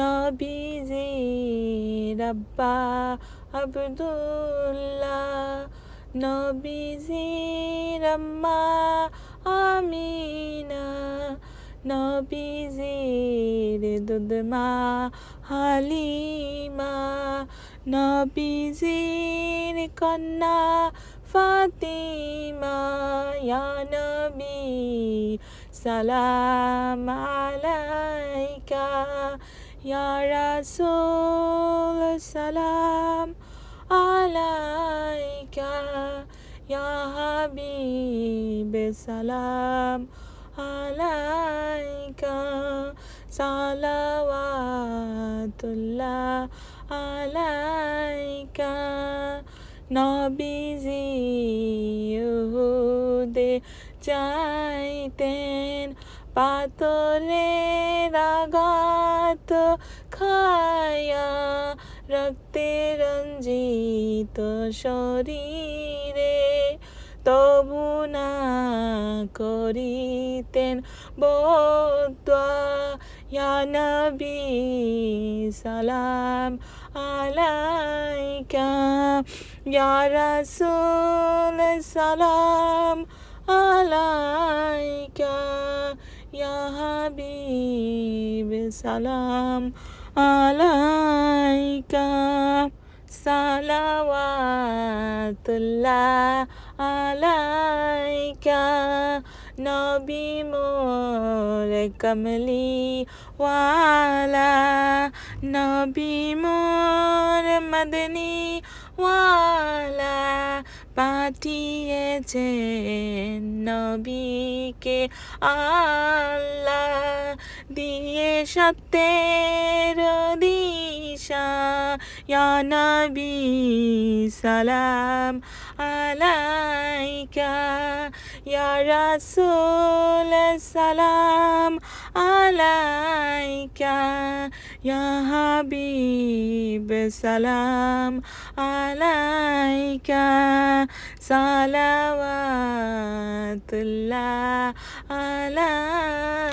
নবীজি রব্বা আব্দুল্লাহ নবীজি রম্মা আমিনা নবীজির দুধমা হালিমা নবীজির কন্যা ফাতিমা, ইয়া নবী সালাম আলাইকা। ইয়া রাসূল সালাম আলাইকা ইয়া হাবিব সালাম আলাইকা সালাওয়াতুল্লাহ আলাইকা নবীজি ইহুদে চাইতেন পাতলের আঘাত খায়া রক্তে রঞ্জিত শরীরে, তবু না করিতেন ইয়া সালাম আলাইকা। ইয়া রাসূল সালাম ইয়া হাবিব সালাম আলাইকা সালাওয়াতুল্লাহ আলাইকা নবী মোর কমলি ওয়ালা নবী মোর মদনী ওয়ালা পাঠিয়েছেন নবীকে আল্লাহ। দিয়ে সত্যের দিশা নবী সালাম আলাইকা। রাসূল সালাম আলাইকা ইয়া হাবিব সালাম আলাইকা সালাওয়াতুল্লাহ আলাইকা